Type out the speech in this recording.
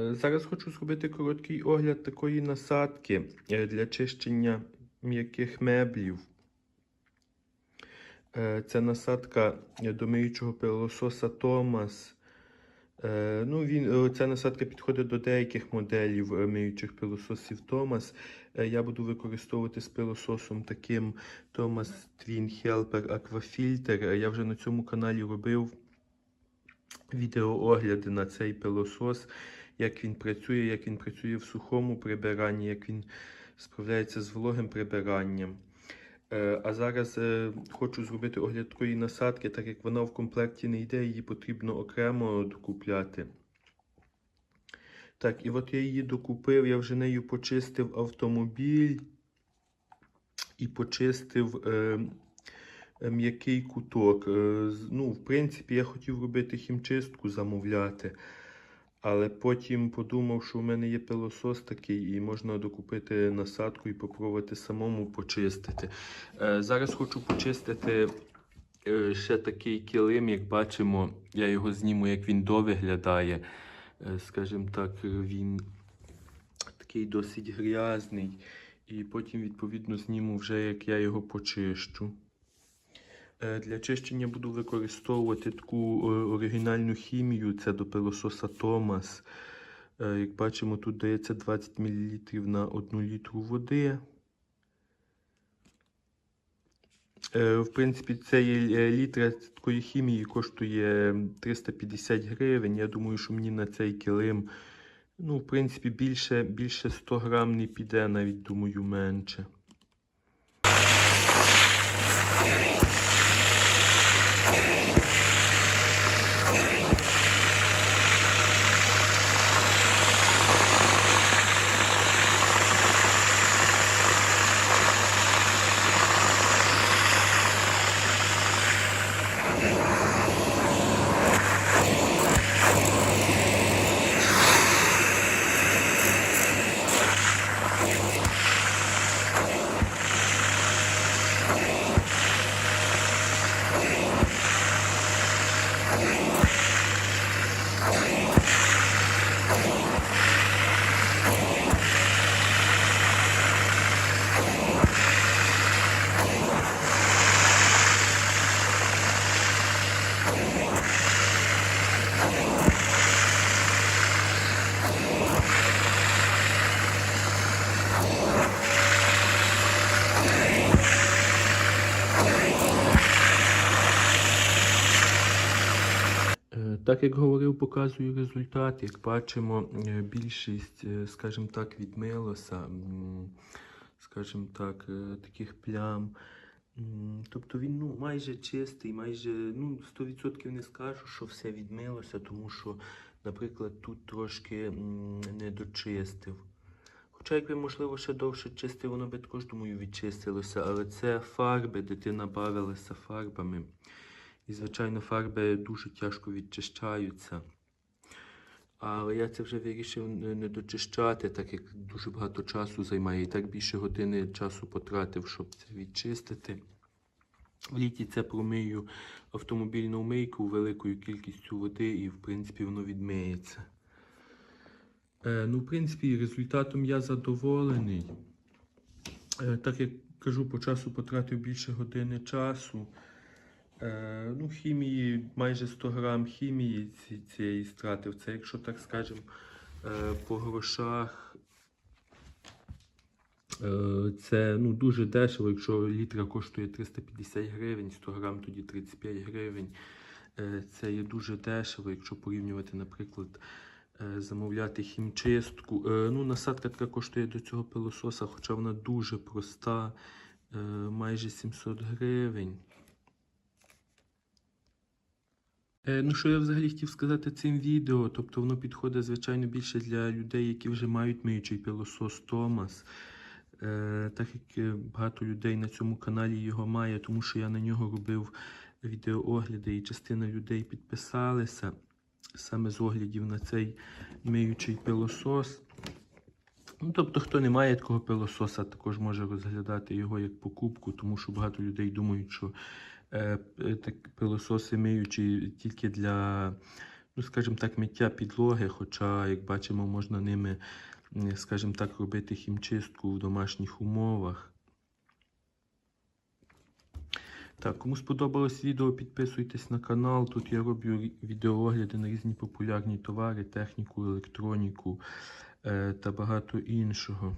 Зараз хочу зробити короткий огляд такої насадки е, для чищення м'яких меблів. Е, Це насадка е, до миючого пилососа Томас. Ну, він, ця насадка підходить до деяких моделів миючих пилососів Томас. Я буду використовувати з пилососом таким Thomas Twin Helper. Е, Я вже на цьому каналі робив відеоогляди на цей пилосос, як він працює, як він працює в сухому прибиранні, як він справляється з вологим прибиранням. Е, А зараз е, хочу зробити огляд такої насадки, так як вона в комплекті не йде, її потрібно окремо докупляти. Так, і от я її докупив, я вже нею почистив автомобіль і почистив е, е, м'який куток. Е, ну, в принципі, я хотів робити хімчистку, замовляти. Але потім подумав, що в мене є пилосос такий, і можна докупити насадку і попробувати самому почистити. Е, зараз хочу почистити е, ще такий килим, як бачимо, я його зніму, як він довиглядає. Е, скажімо так, він такий досить грязний. І потім, відповідно, зніму вже, як я його почищу. Е, Для чищення буду використовувати таку е, оригінальну хімію. Це до пилососа Томас. Е, Як бачимо, тут дається 20 мл на 1 літру води. В принципі, цей літр такої хімії коштує 350 гривень. Я думаю, що мені на цей килим, ну, в принципі, більше, більше 100 грам не піде, навіть думаю, менше. Okay. Так як говорив, показую результат. Як бачимо, е, більшість, е, скажімо так, відмилося, м, скажімо так, е, таких плям. Тобто він ну, майже чистий, майже ну, 100% не скажу, що все відмилося, тому що, наприклад, тут трошки не дочистив. Хоча, якби, можливо, ще довше чистив, воно би також, думаю, відчистилося. Але це фарби, дитина бавилася фарбами. І, звичайно, фарби дуже тяжко відчищаються. Але я це вже вирішив не дочищати, так як дуже багато часу займає. І так більше години часу потратив, щоб це відчистити. В літі це промию автомобільну мийку великою кількістю води, і, в принципі, воно відмиється. Е, ну, в принципі, результатом я задоволений. Е, так як кажу, по часу потратив більше години часу. Е, ну, хімії, майже 100 грам хімії ці- цієї стратив. Це, якщо так скажемо, е, по грошах. Е, це ну, дуже дешево, якщо літра коштує 350 гривень, 100 грам тоді 35 гривень. Це є дуже дешево, якщо порівнювати, наприклад, замовляти хімчистку. Ну, насадка така коштує до цього пилососа, хоча вона дуже проста, майже 700 гривень. Е, Ну, що я взагалі хотів сказати цим відео, тобто воно підходить, звичайно, більше для людей, які вже мають миючий пилосос Томас. Е, так як е, багато людей на цьому каналі його має, тому що я на нього робив відеоогляди, і частина людей підписалися саме з оглядів на цей миючий пилосос. Ну, тобто, хто не має такого пилососа, також може розглядати його як покупку, тому що багато людей думають, що е, е, пилососи миючі тільки для ну, скажімо так, миття підлоги, хоча, як бачимо, можна ними, скажімо так, робити хімчистку в домашніх умовах. Так, кому сподобалось відео, підписуйтесь на канал. Тут я роблю відеоогляди на різні популярні товари, техніку, електроніку е, та багато іншого.